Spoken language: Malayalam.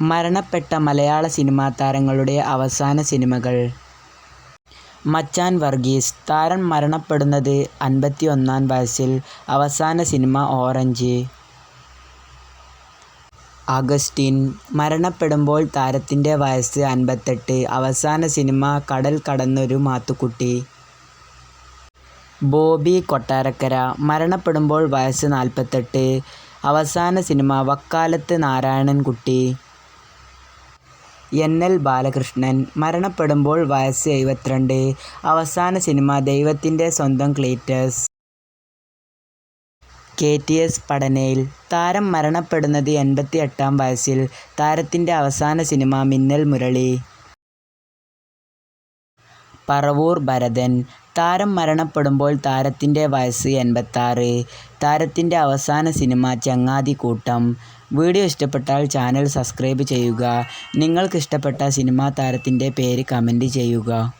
മരണപ്പെട്ട മലയാള സിനിമാ താരങ്ങളുടെ അവസാന സിനിമകൾ. മച്ചാൻ വർഗീസ് താരം മരണപ്പെടുന്നത് അൻപത്തിയൊന്നാം വയസ്സിൽ. അവസാന സിനിമ ഓറഞ്ച്. അഗസ്റ്റിൻ മരണപ്പെടുമ്പോൾ താരത്തിന്റെ വയസ്സ് അൻപത്തെട്ട്. അവസാന സിനിമ കടൽ കടന്നൊരു മാത്തുക്കുട്ടി. ബോബി കൊട്ടാരക്കര മരണപ്പെടുമ്പോൾ വയസ്സ് നാൽപ്പത്തെട്ട്. അവസാന സിനിമ വക്കാലത്ത് നാരായണൻകുട്ടി. എൻ എൽ ബാലകൃഷ്ണൻ മരണപ്പെടുമ്പോൾ വയസ്സ് എഴുപത്തിരണ്ട്. അവസാന സിനിമ ദൈവത്തിന്റെ സ്വന്തം Cleetus. K T S Padannayil താരം മരണപ്പെടുന്നത് എൺപത്തി എട്ടാം വയസ്സിൽ. താരത്തിന്റെ അവസാന സിനിമ മിന്നൽ മുരളി. പറവൂർ ഭരതൻ. താരം മരണപ്പെടുമ്പോൾ താരത്തിന്റെ വയസ്സ് എൺപത്താറ്. താരത്തിന്റെ അവസാന സിനിമ ചങ്ങാതിക്കൂട്ടം വീഡിയോ ഇഷ്ടപ്പെട്ടാൽ ചാനൽ സബ്സ്ക്രൈബ് ചെയ്യുക. നിങ്ങൾക്കിഷ്ടപ്പെട്ട സിനിമാ താരത്തിന്റെ പേര് കമന്റ് ചെയ്യുക.